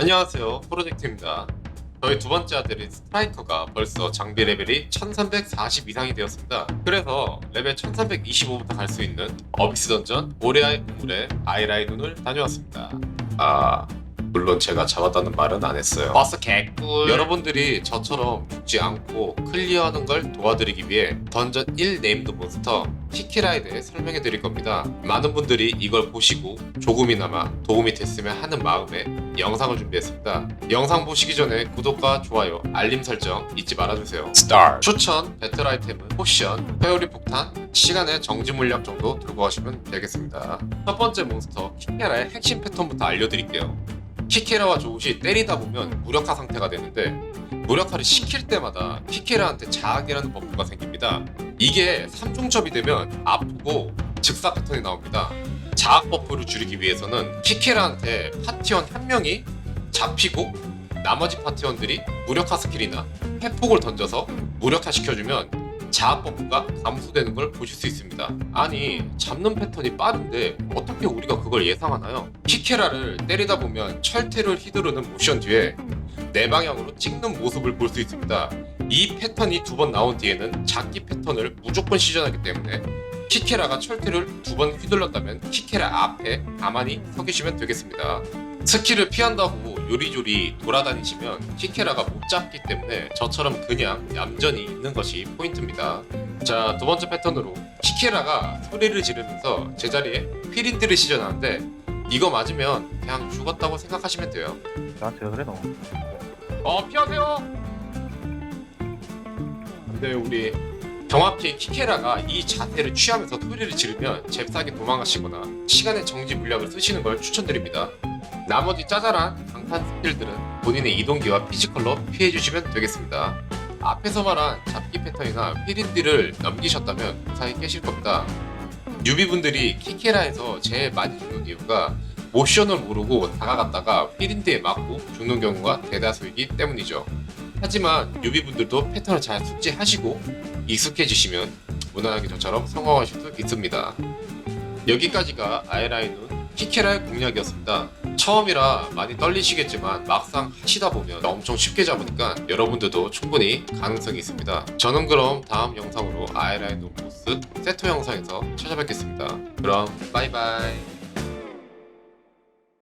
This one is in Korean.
안녕하세요. 프로젝트입니다. 저희 두 번째 아들인 스트라이커가 벌써 장비 레벨이 1340 이상이 되었습니다. 그래서 레벨 1325부터 갈 수 있는 어비스 던전 모레아의 우물에 아이라이 눈을 다녀왔습니다. 아 물론 제가 잡았다는 말은 안 했어요. 버스 개꿀. 여러분들이 저처럼 죽지 않고 클리어하는 걸 도와드리기 위해 던전 1 네임드 몬스터 키키라에 대해 설명해 드릴 겁니다 많은 분들이 이걸 보시고 조금이나마 도움이 됐으면 하는 마음에 영상을 준비했습니다. 영상 보시기 전에 구독과 좋아요, 알림 설정 잊지 말아주세요. 추천, 배틀 아이템은 포션, 회오리 폭탄, 시간의 정지 물약 정도 들고 가시면 되겠습니다. 첫 번째 몬스터 키케라의 핵심 패턴부터 알려드릴게요. 키케라와 조우시 때리다 보면 무력화 상태가 되는데 무력화를 시킬 때마다 키케라한테 자학이라는 버프가 생깁니다. 이게 3중첩이 되면 아프고 즉사 패턴이 나옵니다. 자학 버프를 줄이기 위해서는 키케라한테 파티원 한 명이 잡히고 나머지 파티원들이 무력화 스킬이나 회폭을 던져서 무력화 시켜주면 자학 버프가 감소되는 걸 보실 수 있습니다. 아니 잡는 패턴이 빠른데 어떻게 우리가 그걸 예상하나요? 키케라를 때리다 보면 철퇴를 휘두르는 모션 뒤에 내 방향으로 찍는 모습을 볼 수 있습니다. 이 패턴이 두 번 나온 뒤에는 잡기 패턴을 무조건 시전하기 때문에 키케라가 철퇴를 두 번 휘둘렀다면 키케라 앞에 가만히 서 계시면 되겠습니다. 스킬을 피한다고 요리조리 돌아다니시면 키케라가 못 잡기 때문에 저처럼 그냥 얌전히 있는 것이 포인트입니다. 자, 두 번째 패턴으로 키케라가 소리를 지르면서 제자리에 피린들을 시전하는데 이거 맞으면 그냥 죽었다고 생각하시면 돼요. 나한테 왜 그래 너? 어 피하세요. 근데 우리 정확히 키케라가 이 자세를 취하면서 소리를 지르면 잽싸게 도망가시거나 시간의 정지 물약을 쓰시는 걸 추천드립니다. 나머지 짜잘한 강탄 스킬들은 본인의 이동기와 피지컬로 피해주시면 되겠습니다. 앞에서 말한 잡기 패턴이나 피린디를 넘기셨다면 무사히 깨실 겁니다. 뉴비분들이 키케라에서 제일 많이 죽는 이유가 모션을 모르고 다가갔다가 피린디에 맞고 죽는 경우가 대다수이기 때문이죠. 하지만 뉴비분들도 패턴을 잘 숙지하시고 익숙해지시면 무난하게 저처럼 성공하실 수 있습니다. 여기까지가 아이라인은 키케라의 공략이었습니다. 처음이라 많이 떨리시겠지만 막상 하시다 보면 엄청 쉽게 잡으니까 여러분들도 충분히 가능성이 있습니다. 저는 그럼 다음 영상으로 아이라인 보스 세토 영상에서 찾아뵙겠습니다. 그럼 바이바이.